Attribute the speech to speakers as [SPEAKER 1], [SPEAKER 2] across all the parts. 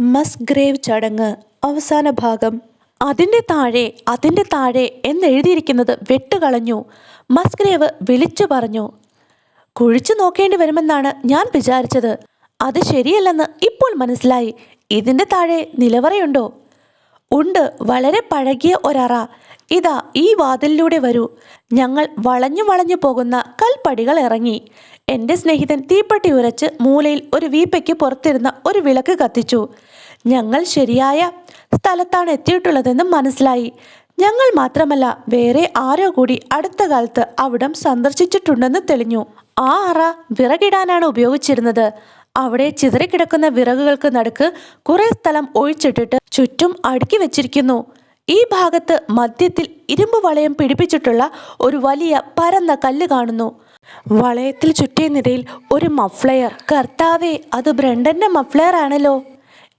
[SPEAKER 1] മസ് ഗ്രേവ് ചടങ്ങ് അവസാന ഭാഗം. അതിന്റെ താഴെ അതിന്റെ താഴെ എന്നെഴുതിയിരിക്കുന്നത് വെട്ടുകളഞ്ഞു. മസ്ഗ്രേവ് വിളിച്ചു പറഞ്ഞു കുഴിച്ചു നോക്കേണ്ടി വരുമെന്നാണ് ഞാൻ വിചാരിച്ചത്. അത് ശരിയല്ലെന്ന് ഇപ്പോൾ മനസ്സിലായി. ഇതിന്റെ താഴെ നിലവറയുണ്ടോ? ഉണ്ട്. വളരെ പഴകിയ ഒരറ. ഇതാ ഈ വാതിലിലൂടെ വരൂ. ഞങ്ങൾ വളഞ്ഞു വളഞ്ഞു പോകുന്ന കൽപ്പടികൾ ഇറങ്ങി. എന്റെ സ്നേഹിതൻ തീപ്പെട്ടി ഉരച്ച് മൂലയിൽ ഒരു വീപ്പയ്ക്ക് പുറത്തിരുന്ന ഒരു വിളക്ക് കത്തിച്ചു. ഞങ്ങൾ ശരിയായ സ്ഥലത്താണ് എത്തിയിട്ടുള്ളതെന്ന് മനസ്സിലായി. ഞങ്ങൾ മാത്രമല്ല വേറെ ആരോ കൂടി അടുത്ത കാലത്ത് അവിടം സന്ദർശിച്ചിട്ടുണ്ടെന്ന് തെളിഞ്ഞു. ആ അറ വിറകിടാനാണ് ഉപയോഗിച്ചിരുന്നത്. അവിടെ ചിതറിക്കിടക്കുന്ന വിറകുകൾക്ക് നടുക്ക് കുറെ സ്ഥലം ഒഴിച്ചിട്ടിട്ട് ചുറ്റും അടുക്കി വെച്ചിരിക്കുന്നു. ഈ ഭാഗത്ത് മധ്യത്തിൽ ഇരുമ്പ് വളയം പിടിപ്പിച്ചിട്ടുള്ള ഒരു വലിയ പരന്ന കല്ല് കാണുന്നു. വളയത്തിൽ ചുറ്റിയ നിരയിൽ ഒരു മഫ്ലയർ. കർത്താവേ അത് ബ്രണ്ടന്റെ മഫ്ലയർ ആണല്ലോ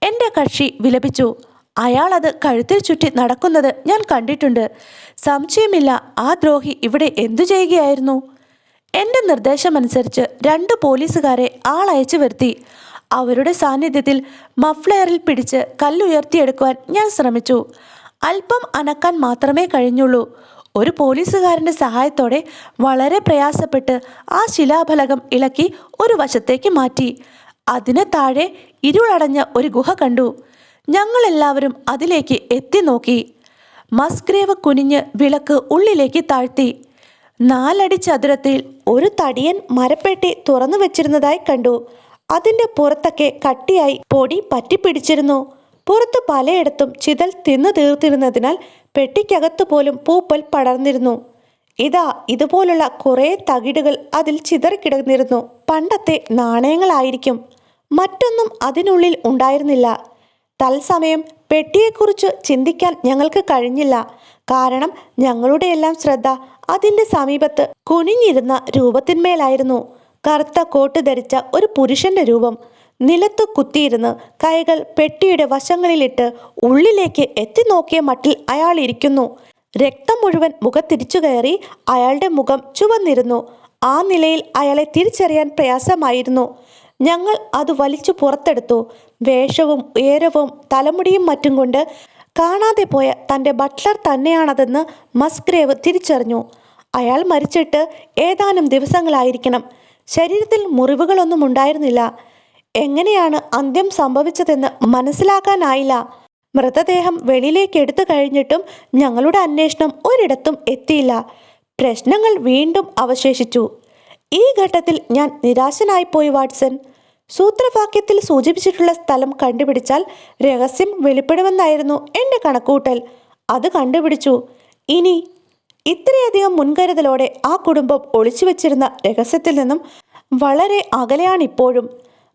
[SPEAKER 1] എന്റെ കക്ഷി വിലപിച്ചു. അയാൾ അത് കഴുത്തിൽ ചുറ്റി നടക്കുന്നത് ഞാൻ കണ്ടിട്ടുണ്ട്. സംശയമില്ല ആ ദ്രോഹി ഇവിടെ എന്തു ചെയ്യുകയായിരുന്നു? എന്റെ നിർദ്ദേശമനുസരിച്ച് രണ്ട് പോലീസുകാരെ ആളയച്ചു വരുത്തി. അവരുടെ സാന്നിധ്യത്തിൽ മഫ്ലെയറിൽ പിടിച്ച് കല്ലുയർത്തിയെടുക്കുവാൻ ഞാൻ ശ്രമിച്ചു. അല്പം അനക്കാൻ മാത്രമേ കഴിഞ്ഞുള്ളൂ. ഒരു പോലീസുകാരന്റെ സഹായത്തോടെ വളരെ പ്രയാസപ്പെട്ട് ആ ശിലാഫലകം ഇളക്കി ഒരു വശത്തേക്ക് മാറ്റി. അതിന് താഴെ ഇരുളടഞ്ഞ ഒരു ഗുഹ കണ്ടു. ഞങ്ങളെല്ലാവരും അതിലേക്ക് എത്തി നോക്കി മസ്ഗ്രേവ് കുനിഞ്ഞ് വിളക്ക് ഉള്ളിലേക്ക് താഴ്ത്തി. നാലടി ചതുരത്തിൽ ഒരു തടിയൻ മരപ്പെട്ടി തുറന്നു വെച്ചിരുന്നതായി കണ്ടു. അതിന്റെ പുറത്തൊക്കെ കട്ടിയായി പൊടി പറ്റിപ്പിടിച്ചിരുന്നു. പുറത്ത് പലയിടത്തും ചിതൽ തിന്നു തീർത്തിരുന്നതിനാൽ പെട്ടിക്കകത്തു പോലും പൂപ്പൽ പടർന്നിരുന്നു. ഇതാ ഇതുപോലുള്ള കുറേ തകിടുകൾ അതിൽ ചിതറിക്കിടന്നിരുന്നു. പണ്ടത്തെ നാണയങ്ങളായിരിക്കും. മറ്റൊന്നും അതിനുള്ളിൽ ഉണ്ടായിരുന്നില്ല. തത്സമയം പെട്ടിയെക്കുറിച്ച് ചിന്തിക്കാൻ ഞങ്ങൾക്ക് കഴിഞ്ഞില്ല. കാരണം ഞങ്ങളുടെ എല്ലാം ശ്രദ്ധ അതിന്റെ സമീപത്ത് കുനിഞ്ഞിരുന്ന രൂപത്തിന്മേലായിരുന്നു. കറുത്ത കോട്ട് ധരിച്ച ഒരു പുരുഷന്റെ രൂപം. നിലത്ത് കുത്തിയിരുന്ന് കൈകൾ പെട്ടിയുടെ വശങ്ങളിലിട്ട് ഉള്ളിലേക്ക് എത്തി നോക്കിയ മട്ടിൽ അയാൾ ഇരിക്കുന്നു. രക്തം മുഴുവൻ മുഖത്തിരിച്ചു കയറി അയാളുടെ മുഖം ചുവന്നിരുന്നു. ആ നിലയിൽ അയാളെ തിരിച്ചറിയാൻ പ്രയാസമായിരുന്നു. ഞങ്ങൾ അത് വലിച്ചു പുറത്തെടുത്തു. വേഷവും ഉയരവും തലമുടിയും മറ്റും കൊണ്ട് കാണാതെ പോയ തന്റെ ബട്ട്ലർ തന്നെയാണതെന്ന് മസ്ഗ്രേവ് തിരിച്ചറിഞ്ഞു. അയാൾ മരിച്ചിട്ട് ഏതാനും ദിവസങ്ങളായിരിക്കണം. ശരീരത്തിൽ മുറിവുകളൊന്നും ഉണ്ടായിരുന്നില്ല. എങ്ങനെയാണ് അന്ത്യം സംഭവിച്ചതെന്ന് മനസ്സിലാക്കാനായില്ല. മൃതദേഹം വെളിയിലേക്ക് എടുത്തു കഴിഞ്ഞിട്ടും ഞങ്ങളുടെ അന്വേഷണം ഒരിടത്തും എത്തിയില്ല. പ്രശ്നങ്ങൾ വീണ്ടും അവശേഷിച്ചു. ഈ ഘട്ടത്തിൽ ഞാൻ നിരാശനായിപ്പോയി വാട്സൺ. സൂത്രവാക്യത്തിൽ സൂചിപ്പിച്ചിട്ടുള്ള സ്ഥലം കണ്ടുപിടിച്ചാൽ രഹസ്യം വെളിപ്പെടുമെന്നായിരുന്നു എന്റെ കണക്കൂട്ടൽ അത് കണ്ടുപിടിച്ചു. ഇനി ഇത്രയധികം മുൻകരുതലോടെ ആ കുടുംബം ഒളിച്ചു വെച്ചിരുന്ന രഹസ്യത്തിൽ നിന്നും വളരെ അകലെയാണിപ്പോഴും.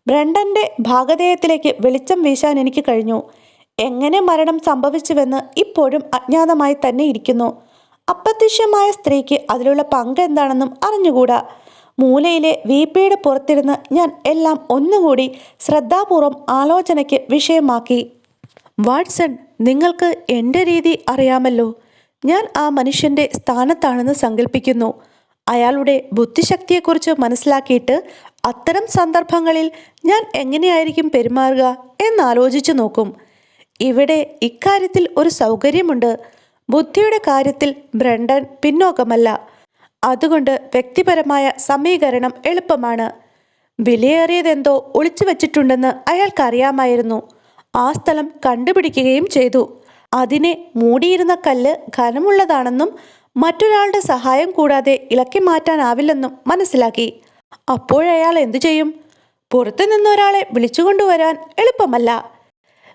[SPEAKER 1] ബ്രണ്ടന്റെ ഭാഗധേയത്തിലേക്ക് വെളിച്ചം വീശാൻ എനിക്ക് കഴിഞ്ഞു. എങ്ങനെ മരണം സംഭവിച്ചുവെന്ന് ഇപ്പോഴും അജ്ഞാതമായി തന്നെ ഇരിക്കുന്നു. അപ്രത്യക്ഷമായ സ്ത്രീക്ക് അതിലുള്ള പങ്ക് എന്താണെന്നും അറിഞ്ഞുകൂടാ. മൂലയിലെ വീപ്പയുടെ പുറത്തിരുന്ന് ഞാൻ എല്ലാം ഒന്നുകൂടി ശ്രദ്ധാപൂർവം ആലോചനയ്ക്ക് വിഷയമാക്കി. വാട്സൺ നിങ്ങൾക്ക് എന്റെ രീതി അറിയാമല്ലോ. ഞാൻ ആ മനുഷ്യന്റെ സ്ഥാനത്താണെന്ന് സങ്കല്പിക്കുന്നു അയാളുടെ ബുദ്ധിശക്തിയെക്കുറിച്ച് മനസ്സിലാക്കിയിട്ട് അത്തരം സന്ദർഭങ്ങളിൽ ഞാൻ എങ്ങനെയായിരിക്കും പെരുമാറുക എന്നാലോചിച്ചു നോക്കും. ഇവിടെ ഇക്കാര്യത്തിൽ ഒരു സൗകര്യമുണ്ട്. ബുദ്ധിയുടെ കാര്യത്തിൽ ബ്രണ്ടൻ പിന്നോക്കമല്ല. അതുകൊണ്ട് വ്യക്തിപരമായ സമീകരണം എളുപ്പമാണ്. വിലയേറിയതെന്തോ ഒളിച്ചു വച്ചിട്ടുണ്ടെന്ന് അയാൾക്കറിയാമായിരുന്നു. ആ സ്ഥലം കണ്ടുപിടിക്കുകയും ചെയ്തു. അതിനെ മൂടിയിരുന്ന കല്ല് ഘനമുള്ളതാണെന്നും മറ്റൊരാളുടെ സഹായം കൂടാതെ ഇളക്കി മാറ്റാനാവില്ലെന്നും മനസ്സിലാക്കി. അപ്പോഴയാൾ എന്തു ചെയ്യും? പുറത്തു നിന്നൊരാളെ വിളിച്ചുകൊണ്ടുവരാൻ എളുപ്പമല്ല.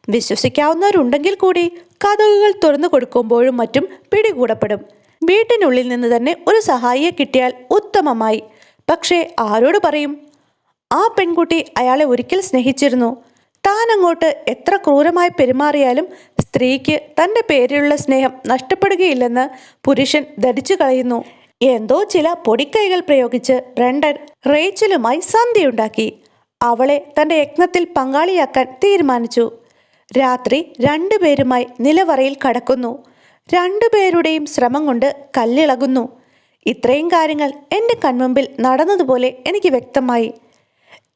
[SPEAKER 1] വിശ്വസിക്കാവുന്നവരുണ്ടെങ്കിൽ കൂടി കഥകുകൾ തുറന്നു കൊടുക്കുമ്പോഴും മറ്റും പിടികൂടപ്പെടും. വീട്ടിനുള്ളിൽ നിന്ന് തന്നെ ഒരു സഹായിയെ കിട്ടിയാൽ ഉത്തമമായി. പക്ഷേ ആരോട് പറയും? ആ പെൺകുട്ടി അയാളെ ഒരിക്കൽ സ്നേഹിച്ചിരുന്നു. താൻ അങ്ങോട്ട് എത്ര ക്രൂരമായി പെരുമാറിയാലും സ്ത്രീക്ക് തന്റെ പേരിലുള്ള സ്നേഹം നഷ്ടപ്പെടുകയില്ലെന്ന് പുരുഷൻ ധരിച്ചു കളയുന്നു. എന്തോ ചില പൊടിക്കൈകൾ പ്രയോഗിച്ച് ബ്രണ്ടൻ റേച്ചലുമായി സന്ധിയുണ്ടാക്കി അവളെ തന്റെ യജ്ഞത്തിൽ പങ്കാളിയാക്കാൻ തീരുമാനിച്ചു. രാത്രി രണ്ടുപേരുമായി നിലവറയിൽ കടക്കുന്നു. രണ്ടുപേരുടെയും ശ്രമം കൊണ്ട് കല്ലിളകുന്നു. ഇത്രയും കാര്യങ്ങൾ എന്റെ കൺമുമ്പിൽ നടന്നതുപോലെ എനിക്ക് വ്യക്തമായി.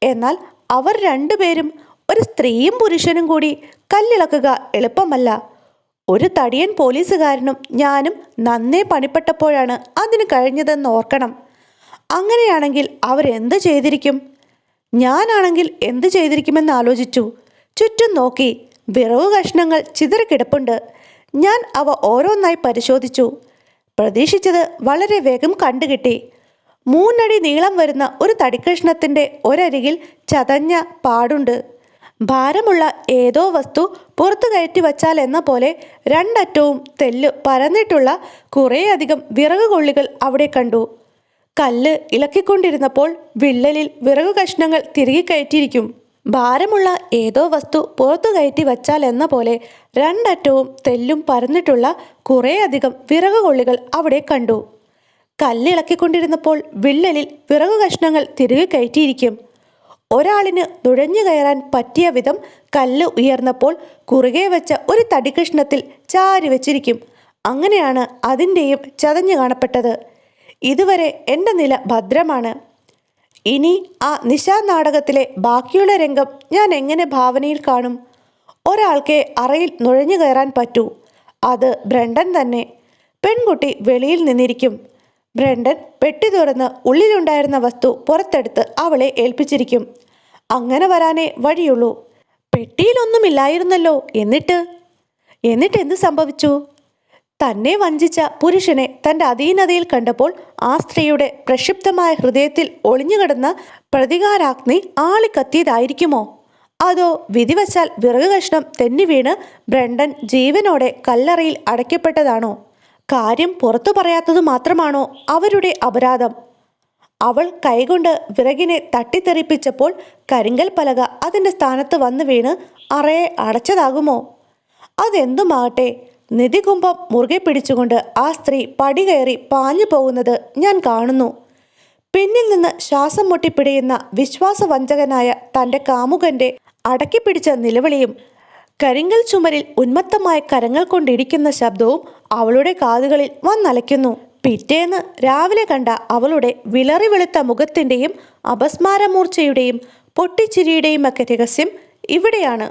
[SPEAKER 1] എന്നാൽ അവർ രണ്ടുപേരും ഒരു സ്ത്രീയും പുരുഷനും കൂടി കല്ലിളക്കുക എളുപ്പമല്ല. ഒരു തടിയൻ പോലീസുകാരനും ഞാനും നന്നേ പണിപ്പെട്ടപ്പോഴാണ് അതിന് കഴിഞ്ഞതെന്ന് ഓർക്കണം. അങ്ങനെയാണെങ്കിൽ അവരെന്ത് ചെയ്തിരിക്കും? ഞാനാണെങ്കിൽ എന്ത് ചെയ്തിരിക്കുമെന്ന് ആലോചിച്ചു. ചുറ്റും നോക്കി വിറവ് കഷ്ണങ്ങൾ ചിതറിക്കിടപ്പുണ്ട്. ഞാൻ അവ ഓരോന്നായി പരിശോധിച്ചു. പ്രതീക്ഷിച്ചത് വളരെ വേഗം കണ്ടുകിട്ടി. മൂന്നടി നീളം വരുന്ന ഒരു തടിക്കഷ്ണത്തിന്റെ ഒരരികിൽ ചതഞ്ഞ പാടുണ്ട്. ഭാരമുള്ള ഏതോ വസ്തു പുറത്തു കയറ്റി വച്ചാൽ എന്ന പോലെ രണ്ടറ്റവും തെല്ല് പരന്നിട്ടുള്ള കുറേയധികം വിറക് കൊള്ളികൾ അവിടെ കണ്ടു. കല്ല് ഇളക്കിക്കൊണ്ടിരുന്നപ്പോൾ വിള്ളലിൽ വിറകു കഷ്ണങ്ങൾ തിരികെ കയറ്റിയിരിക്കും. ഭാരമുള്ള ഏതോ വസ്തു പുറത്തു കയറ്റി വച്ചാൽ എന്ന പോലെ രണ്ടറ്റവും തെല്ലും പരന്നിട്ടുള്ള കുറേയധികം വിറകുകൊള്ളികൾ അവിടെ കണ്ടു. കല്ലിളക്കിക്കൊണ്ടിരുന്നപ്പോൾ വിള്ളലിൽ വിറകു കഷ്ണങ്ങൾ തിരികെ കയറ്റിയിരിക്കും. ഒരാളിന് നുഴഞ്ഞു കയറാൻ പറ്റിയ വിധം കല്ല് ഉയർന്നപ്പോൾ കുറുകെ വെച്ച ഒരു തടികഷ്ണത്തിൽ ചാരി വെച്ചിരിക്കും. അങ്ങനെയാണ് അതിന്റെയും ചതഞ്ഞു കാണപ്പെട്ടത്. ഇതുവരെ എന്റെ നില ഭദ്രമാണ്. ഇനി ആ നിശാ നാടകത്തിലെ ബാക്കിയുള്ള രംഗം ഞാൻ എങ്ങനെ ഭാവനയിൽ കാണും? ഒരാൾക്ക് അറയിൽ നുഴഞ്ഞു കയറാൻ പറ്റൂ. അത് ബ്രണ്ടൻ തന്നെ. പെൺകുട്ടി വെളിയിൽ നിന്നിരിക്കും. ബ്രണ്ടൻ പെട്ടി തുറന്ന് ഉള്ളിലുണ്ടായിരുന്ന വസ്തു പുറത്തെടുത്ത് അവളെ ഏൽപ്പിച്ചിരിക്കും. അങ്ങനെ വരാനേ വഴിയുള്ളൂ. പെട്ടിയിലൊന്നുമില്ലായിരുന്നല്ലോ. എന്നിട്ട്? എന്നിട്ട് എന്ത് സംഭവിച്ചു? തന്നെ വഞ്ചിച്ച പുരുഷനെ തന്റെ അധീനതയിൽ കണ്ടപ്പോൾ ആ സ്ത്രീയുടെ പ്രക്ഷിപ്തമായ ഹൃദയത്തിൽ ഒളിഞ്ഞുകിടന്ന പ്രതികാരാഗ്നി ആളിക്കത്തിയതായിരിക്കുമോ? അതോ വിധിവശാൽ വിറക് കഷ്ണം തെന്നി വീണ് ബ്രണ്ടൻ ജീവനോടെ കല്ലറയിൽ അടയ്ക്കപ്പെട്ടതാണോ? കാര്യം പുറത്തു പറയാത്തത് മാത്രമാണോ അവരുടെ അപരാധം? അവൾ കൈകൊണ്ട് വിറകിനെ തട്ടിത്തെറിപ്പിച്ചപ്പോൾ കരിങ്കൽ പലക അതിന്റെ സ്ഥാനത്ത് വന്നു വീണ് അറയെ അടച്ചതാകുമോ? അതെന്തുമാകട്ടെ നിധികുംഭം മുറുകെ പിടിച്ചുകൊണ്ട് ആ സ്ത്രീ പടി കയറി പാഞ്ഞു പോകുന്നത് ഞാൻ കാണുന്നു. പിന്നിൽ നിന്ന് ശ്വാസം മുട്ടിപ്പിടിയുന്ന വിശ്വാസവഞ്ചകനായ തന്റെ കാമുകന്റെ അടക്കിപ്പിടിച്ച നിലവിളിയും കരിങ്കൽ ചുമരിൽ ഉന്മത്തമായ കരങ്ങൾ കൊണ്ടിരിക്കുന്ന ശബ്ദവും അവളുടെ കാതുകളിൽ വന്നലയ്ക്കുന്നു. പിറ്റേന്ന് രാവിലെ കണ്ട അവളുടെ വിളറി വെളുത്ത മുഖത്തിന്റെയും അപസ്മാരമൂർച്ചയുടെയും പൊട്ടിച്ചിരിയുടെയും ഒക്കെ രഹസ്യം ഇവിടെയാണ്.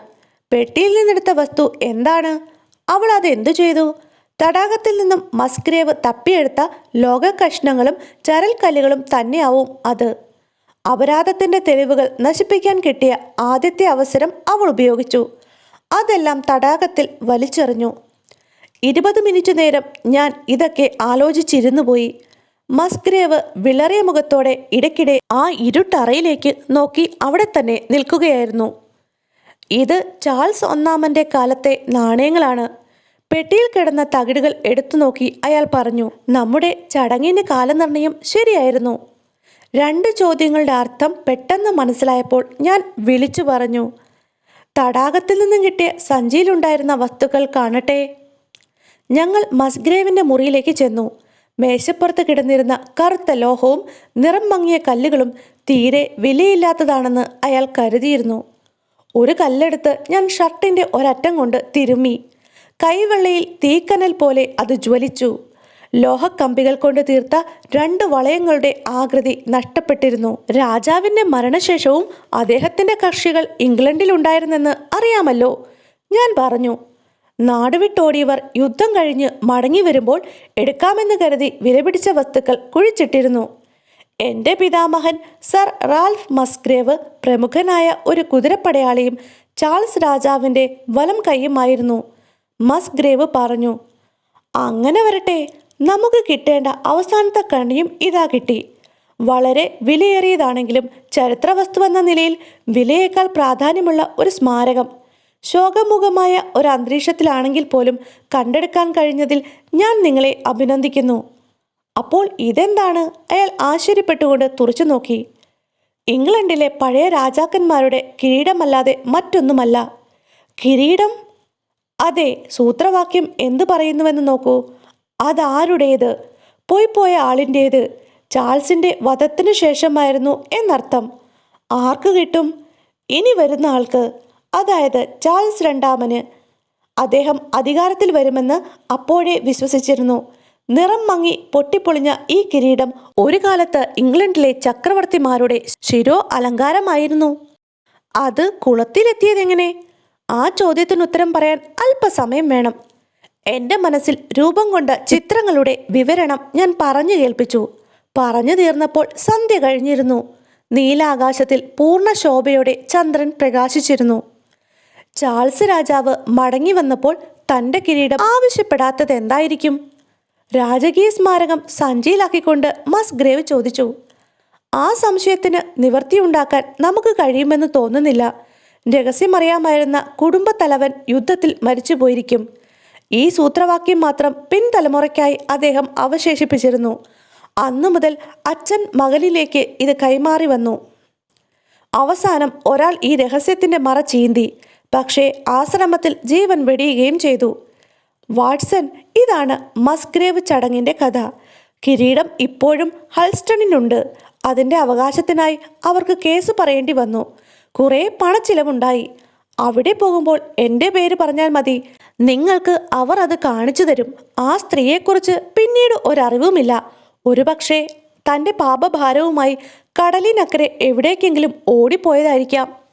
[SPEAKER 1] പെട്ടിയിൽ നിന്നെടുത്ത വസ്തു എന്താണ്? അവൾ അത് എന്തു ചെയ്തു? തടാകത്തിൽ നിന്നും മസ്ഗ്രേവ് തപ്പിയെടുത്ത ലോക കഷ്ണങ്ങളും ചരൽക്കല്ലുകളും തന്നെയാവും അത്. അപരാധത്തിന്റെ തെളിവുകൾ നശിപ്പിക്കാൻ കിട്ടിയ ആദ്യത്തെ അവസരം അവൾ ഉപയോഗിച്ചു. അതെല്ലാം തടാകത്തിൽ വലിച്ചെറിഞ്ഞു. ഇരുപത് മിനിറ്റ് നേരം ഞാൻ ഇതൊക്കെ ആലോചിച്ചിരുന്നു പോയി. മസ്ഗ്രേവ് വിളറിയ മുഖത്തോടെ ഇടയ്ക്കിടെ ആ ഇരുട്ടറയിലേക്ക് നോക്കി അവിടെ തന്നെ നിൽക്കുകയായിരുന്നു. ഇത് ചാൾസ് ഒന്നാമന്റെ കാലത്തെ നാണയങ്ങളാണ്. പെട്ടിയിൽ കിടന്ന തകിടുകൾ എടുത്തു നോക്കി അയാൾ പറഞ്ഞു നമ്മുടെ ചടങ്ങിന്റെ കാലനിർണയം ശരിയായിരുന്നു. രണ്ട് ചോദ്യങ്ങളുടെ അർത്ഥം പെട്ടെന്ന് മനസ്സിലായപ്പോൾ ഞാൻ വിളിച്ചു പറഞ്ഞു തടാകത്തിൽ നിന്നും കിട്ടിയ സഞ്ചിയിലുണ്ടായിരുന്ന വസ്തുക്കൾ കാണട്ടെ. ഞങ്ങൾ മസ്ഗ്രേവിന്റെ മുറിയിലേക്ക് ചെന്നു. മേശപ്പുറത്ത് കിടന്നിരുന്ന കറുത്ത ലോഹവും നിറം മങ്ങിയ കല്ലുകളും തീരെ വിലയില്ലാത്തതാണെന്ന് അയാൾ കരുതിയിരുന്നു. ഒരു കല്ലെടുത്ത് ഞാൻ ഷർട്ടിന്റെ ഒരറ്റം കൊണ്ട് തിരുമ്മി. കൈവെള്ളയിൽ തീക്കനൽ പോലെ അത് ജ്വലിച്ചു. ലോഹക്കമ്പികൾ കൊണ്ട് തീർത്ത രണ്ട് വളയങ്ങളുടെ ആകൃതി നഷ്ടപ്പെട്ടിരുന്നു. രാജാവിന്റെ മരണശേഷവും അദ്ദേഹത്തിന്റെ കക്ഷികൾ ഇംഗ്ലണ്ടിലുണ്ടായിരുന്നെന്ന് അറിയാമല്ലോ. ഞാൻ പറഞ്ഞു നാടുവിട്ടോടിയവർ യുദ്ധം കഴിഞ്ഞ് മടങ്ങി വരുമ്പോൾ എടുക്കാമെന്ന് കരുതി വിലപിടിച്ച വസ്തുക്കൾ കുഴിച്ചിട്ടിരുന്നു. എന്റെ പിതാമഹൻ സർ റാൽഫ് മസ്ഗ്രേവ് പ്രമുഖനായ ഒരു കുതിരപ്പടയാളിയും ചാൾസ് രാജാവിന്റെ വലം കൈയുമായിരുന്നു. മസ്ഗ്രേവ് പറഞ്ഞു അങ്ങനെ വരട്ടെ നമുക്ക് കിട്ടേണ്ട അവസാനത്തെ കണിയും ഇതാ കിട്ടി. വളരെ വിലയേറിയതാണെങ്കിലും ചരിത്ര വസ്തുവെന്ന നിലയിൽ വിലയേക്കാൾ പ്രാധാന്യമുള്ള ഒരു സ്മാരകം. ശോകമുഖമായ ഒരു അന്തരീക്ഷത്തിലാണെങ്കിൽ പോലും കണ്ടെടുക്കാൻ കഴിഞ്ഞതിൽ ഞാൻ നിങ്ങളെ അഭിനന്ദിക്കുന്നു. അപ്പോൾ ഇതെന്താണ്? അയാൾ ആശ്ചര്യപ്പെട്ടുകൊണ്ട് തുറച്ചു നോക്കി. ഇംഗ്ലണ്ടിലെ പഴയ രാജാക്കന്മാരുടെ കിരീടമല്ലാതെ മറ്റൊന്നുമല്ല. കിരീടം? അതെ സൂത്രവാക്യം എന്തു പറയുന്നുവെന്ന് നോക്കൂ. അതാരുടേത്? പോയി പോയ ആളിന്റേത്. ചാൾസിന്റെ വധത്തിനു ശേഷമായിരുന്നു എന്നർത്ഥം. ആർക്ക് കിട്ടും? ഇനി വരുന്ന ആൾക്ക്. അതായത് ചാൾസ് രണ്ടാമന്. അദ്ദേഹം അധികാരത്തിൽ വരുമെന്ന് അപ്പോഴേ വിശ്വസിച്ചിരുന്നു. നിറം മങ്ങി പൊട്ടിപ്പൊളിഞ്ഞ ഈ കിരീടം ഒരു കാലത്ത് ഇംഗ്ലണ്ടിലെ ചക്രവർത്തിമാരുടെ ശിരോ അലങ്കാരമായിരുന്നു. അത് കുളത്തിലെത്തിയതെങ്ങനെ? ആ ചോദ്യത്തിന് ഉത്തരം പറയാൻ അല്പസമയം വേണം. എന്റെ മനസ്സിൽ രൂപം കൊണ്ട ചിത്രങ്ങളുടെ വിവരണം ഞാൻ പറഞ്ഞു കേൾപ്പിച്ചു. പറഞ്ഞു തീർന്നപ്പോൾ സന്ധ്യ കഴിഞ്ഞിരുന്നു. നീലാകാശത്തിൽ പൂർണ ശോഭയോടെ ചന്ദ്രൻ പ്രകാശിച്ചിരുന്നു. ചാൾസ് രാജാവ് മടങ്ങി വന്നപ്പോൾ തന്റെ കിരീടം ആവശ്യപ്പെടാത്തത് എന്തായിരിക്കും? രാജകീയ സ്മാരകം സഞ്ചിയിലാക്കിക്കൊണ്ട് മസ് ഗ്രേവ് ചോദിച്ചു. ആ സംശയത്തിന് നിവൃത്തിയുണ്ടാക്കാൻ നമുക്ക് കഴിയുമെന്ന് തോന്നുന്നില്ല. രഹസ്യമറിയാമായിരുന്ന കുടുംബത്തലവൻ യുദ്ധത്തിൽ മരിച്ചുപോയിരിക്കും. ഈ സൂത്രവാക്യം മാത്രം പിൻതലമുറയ്ക്കായി അദ്ദേഹം അവശേഷിപ്പിച്ചിരുന്നു. അന്നു മുതൽ അച്ഛൻ മകളിലേക്ക് ഇത് കൈമാറി വന്നു. അവസാനം ഒരാൾ ഈ രഹസ്യത്തിന്റെ മറ ചീന്തി. പക്ഷേ ആശ്രമത്തിൽ ജീവൻ വെടിയുകയും ചെയ്തു. വാട്സൺ ഇതാണ് മസ്ഗ്രേവ് ചടങ്ങിന്റെ കഥ. കിരീടം ഇപ്പോഴും ഹൾസ്റ്റണിനുണ്ട്. അതിന്റെ അവകാശത്തിനായി അവർക്ക് കേസ് പറയേണ്ടി വന്നു. കുറേ പണച്ചിലവുണ്ടായി. അവിടെ പോകുമ്പോൾ എന്റെ പേര് പറഞ്ഞാൽ മതി. നിങ്ങൾക്ക് അവർ അത് കാണിച്ചു തരും. ആ സ്ത്രീയെക്കുറിച്ച് പിന്നീട് ഒരറിവുമില്ല. ഒരുപക്ഷെ തന്റെ പാപഭാരവുമായി കടലിനക്കരെ എവിടേക്കെങ്കിലും ഓടിപ്പോയതായിരിക്കാം.